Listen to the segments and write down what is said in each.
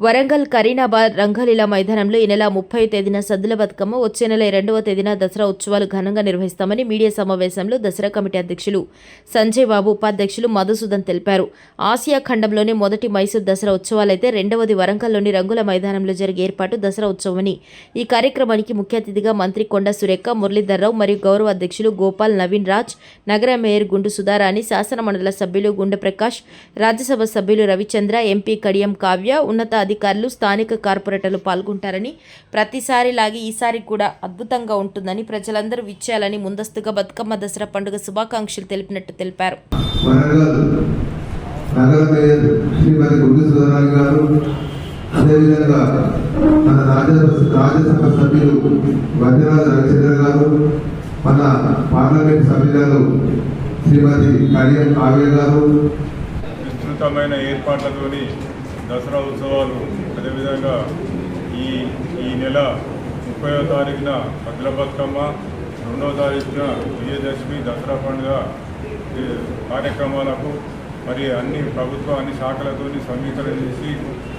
వరంగల్ కరీనాబాద్ రంగలీలా మైదానంలో ఈ నెల ముప్పై తేదీన సద్దుల బతుకమ్మ వచ్చే నెల రెండవ తేదీన దసరా ఉత్సవాలు ఘనంగా నిర్వహిస్తామని మీడియా సమావేశంలో దసరా కమిటీ అధ్యక్షులు సంజయ్ బాబు ఉపాధ్యక్షులు మధుసూదన్ తెలిపారు. ఆసియా ఖండంలోనే మొదటి మైసూర్ దసరా ఉత్సవాలైతే రెండవది వరంగల్లోని రంగుల మైదానంలో జరిగే ఏర్పాటు దసరా ఉత్సవమని ఈ కార్యక్రమానికి ముఖ్య అతిథిగా మంత్రి కొండ సురేఖ మురళీధర్రావు మరియు గౌరవ అధ్యక్షులు గోపాల్ నవీన్ రాజ్ నగర మేయర్ గుండు సుధారాణి శాసన మండల సభ్యులు గుండె ప్రకాష్ రాజ్యసభ సభ్యులు రవిచంద్ర ఎంపీ కడియం కావ్య ఉన్నత అధికారులు స్థానిక కార్పొరేటర్లు పాల్గొంటారని ప్రతిసారిలాగే ఈసారి కూడా అద్భుతంగా ఉంటుందని ప్రజలందరూ విచ్చేయాలని ముందస్తుగా బతుకమ్మ దసరా పండుగ శుభాకాంక్షలు తెలిపినట్టు తెలిపారు. వరంగల్ నగర మేయర్ శ్రీమతి గుండు సుధారాణి గారు అదేవిధంగా మన రాజ్యసభ రాజ్యసభ సభ్యులు వజ్రరాజు రవిచంద్ర గారు మన పార్లమెంట్ సభ్యురాలు శ్రీమతి కడియం కావ్య గారు. విస్తృతమైన ఏర్పాట్లతోని దసరా ఉత్సవాలు అదేవిధంగా ఈ ఈ నెల ముప్పైవ తారీఖున పద్ల బతుకమ్మ రెండవ తారీఖున విజయదశమి దసరా పండుగ కార్యక్రమాలకు మరి అన్ని ప్రభుత్వ అన్ని శాఖలతో సమీకరణ చేసి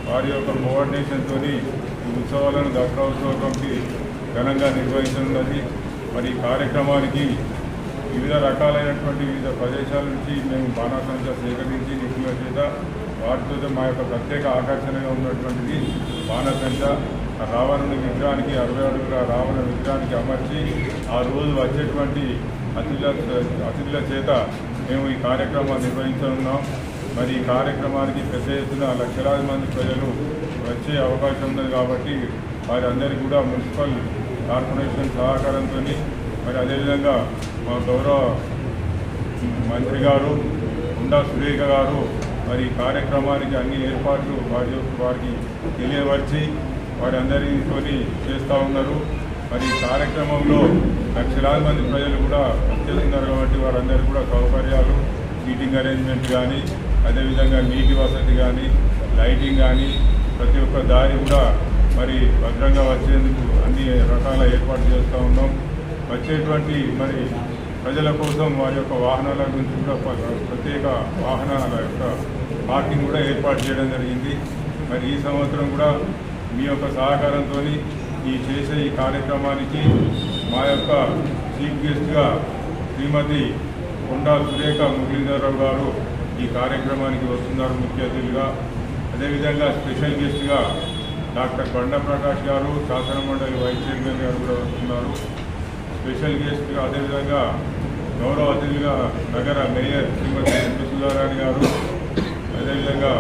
వారి యొక్క కోఆర్డినేషన్తో ఈ ఉత్సవాలను దసరా ఉత్సవ కమిటీ ఘనంగా నిర్వహించనున్నది. మరి ఈ కార్యక్రమానికి వివిధ రకాలైనటువంటి వివిధ ప్రదేశాల నుంచి మేము బాణాసంచా సేకరించి నిపుణుల చేత వాటితో మా యొక్క ప్రత్యేక ఆకర్షణగా ఉన్నటువంటిది బాణసంచ. ఆ రావణుని విగ్రహానికి అరవై అడుగుల రావణ విగ్రహానికి అమర్చి ఆ రోజు వచ్చేటువంటి అతిథుల అతిథుల చేత మేము ఈ కార్యక్రమాన్ని నిర్వహించనున్నాం. మరి ఈ కార్యక్రమానికి పెద్ద ఎత్తున లక్షలాది మంది ప్రజలు వచ్చే అవకాశం ఉన్నది కాబట్టి వారందరికీ కూడా మున్సిపల్ కార్పొరేషన్ సహకారంతో మరి అదేవిధంగా మా గౌరవ మంత్రి గారు ఉండా సురేఖ గారు మరి కార్యక్రమానికి అన్ని ఏర్పాట్లు వారి యొక్క- వారికి తెలియవచ్చి వారందరితో చేస్తూ ఉన్నారు. మరి కార్యక్రమంలో లక్షలాది మంది ప్రజలు కూడా వచ్చేస్తున్నారు కాబట్టి వారందరూ కూడా సౌకర్యాలు సీటింగ్ అరేంజ్మెంట్ కానీ అదేవిధంగా నీటి వసతి కానీ లైటింగ్ కానీ ప్రతి ఒక్క దారి కూడా మరి భద్రంగా వచ్చేందుకు అన్ని రకాల ఏర్పాట్లు చేస్తూ ఉన్నాం. వచ్చేటువంటి మరి ప్రజల కోసం వారి యొక్క వాహనాల గురించి కూడా ప్ర- ప్రత్యేక వాహనాల యొక్క పార్కింగ్ కూడా ఏర్పాటు చేయడం జరిగింది. మరి ఈ సంవత్సరం కూడా మీ యొక్క సహకారంతో ఈ చేసే ఈ కార్యక్రమానికి మా యొక్క చీఫ్ గెస్ట్గా శ్రీమతి కొండా సురేఖ మురళీధరరావు గారు ఈ కార్యక్రమానికి వస్తున్నారు ముఖ్య అతిథులుగా. అదేవిధంగా స్పెషల్ గెస్ట్గా డాక్టర్ బండ ప్రకాష్ గారు శాసన మండలి వైస్ చైర్మన్ గారు కూడా వస్తున్నారు. స్పెషల్ గెస్ట్గా అదేవిధంగా గౌరవ అతిథిగా నగర మేయర్ శ్రీమతి వెంకట సుధారాణి గారు అదేవిధంగా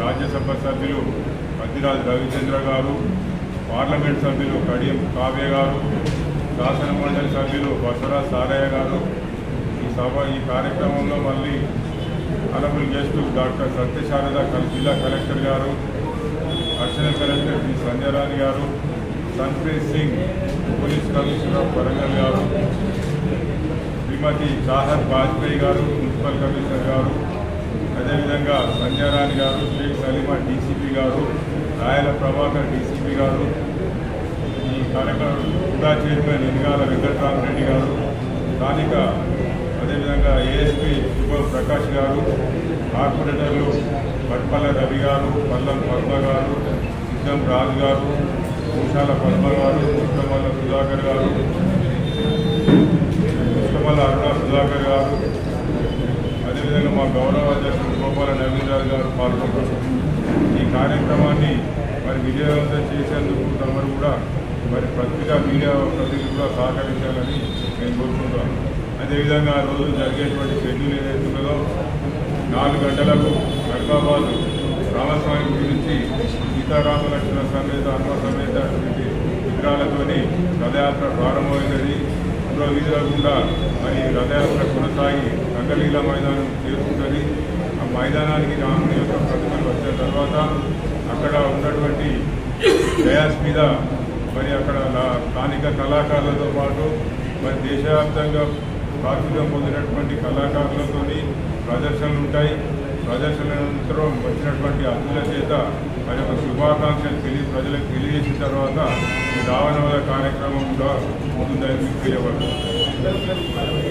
రాజ్యసభ సభ్యులు అద్దిరాజు రవిచంద్ర గారు పార్లమెంట్ సభ్యులు కడియం కావ్య గారు శాసన మండలి సభ్యులు బసవరాజ్ సారయ్య గారు. ఈ సభ ఈ కార్యక్రమంలో మళ్ళీ అనబుల్ గెస్ట్ డాక్టర్ సత్యశారద జిల్లా కలెక్టర్ గారు అర్చన కలెక్టర్ శ్రీ సంజయరాణి గారు సన్ప్రీత్ సింగ్ పోలీస్ కమిషనర్ వరంగల్ గారు శ్రీమతి సాహర్ వాజ్పేయి గారు మున్సిపల్ కమిషనర్ గారు అదేవిధంగా సంజయరాణి గారు షేక్ సలీమా డీసీపీ గారు రాయల ప్రభాకర్ డీసీపీ గారు ఈ కార్యక్రమం కూడా చైర్మన్ ఎన్నిగాల వెంకటరామరెడ్డి గారు స్థానిక అదేవిధంగా ఏఎస్పీ శుభ ప్రకాష్ గారు కార్పొరేటర్లు పట్పల్ల రవి గారు పల్లం పద్మ గారు సిద్ధం రాజు గారు కుషాల పద్మ గారు ముష్టమల్ల సుధాకర్ గారు ముష్టమల్ల అరుణ సుధాకర్ గారు అదేవిధంగా మా గౌరవ అధ్యక్షుడు గోపాల నవీన్ గారు పాల్గొన్నారు. ఈ కార్యక్రమాన్ని మరి విజయవంతం చేసేందుకు తమరు కూడా మరి పత్రికా మీడియా ప్రతినిధులు కూడా సహకరించాలని నేను కోరుకుంటున్నాను. అదేవిధంగా ఆ రోజు జరిగేటువంటి షెడ్యూల్ ఏదైతే ఉన్నదో నాలుగు గంటలకు హైదరాబాద్ రామస్వామి గురించి సీతారామలక్ష్మణ సమేత అన్న సమేత అటువంటి విగ్రహాలతోని రథయాత్ర ప్రారంభమైనది. అందులో వీధుల మరి రథయాత్ర కొనసాగి రంగలీల మైదానం చేరుకుంటుంది. ఆ మైదానానికి రాముని యొక్క ప్రతిమలు వచ్చిన తర్వాత అక్కడ ఉన్నటువంటి డయాస్ మీద మరి అక్కడ స్థానిక కళాకారులతో పాటు మరి దేశవ్యాప్తంగా ప్రాచుర్యం పొందినటువంటి కళాకారులతోని ప్రదర్శనలు ఉంటాయి ప్రదర్శనంతరం వచ్చినటువంటి అర్థుల చేత మరి యొక్క శుభాకాంక్షలు తెలియ ప్రజలకు తెలియజేసిన తర్వాత ఈ రావణ కార్యక్రమం కూడా ఉంటుందని తెలియబడుతుంది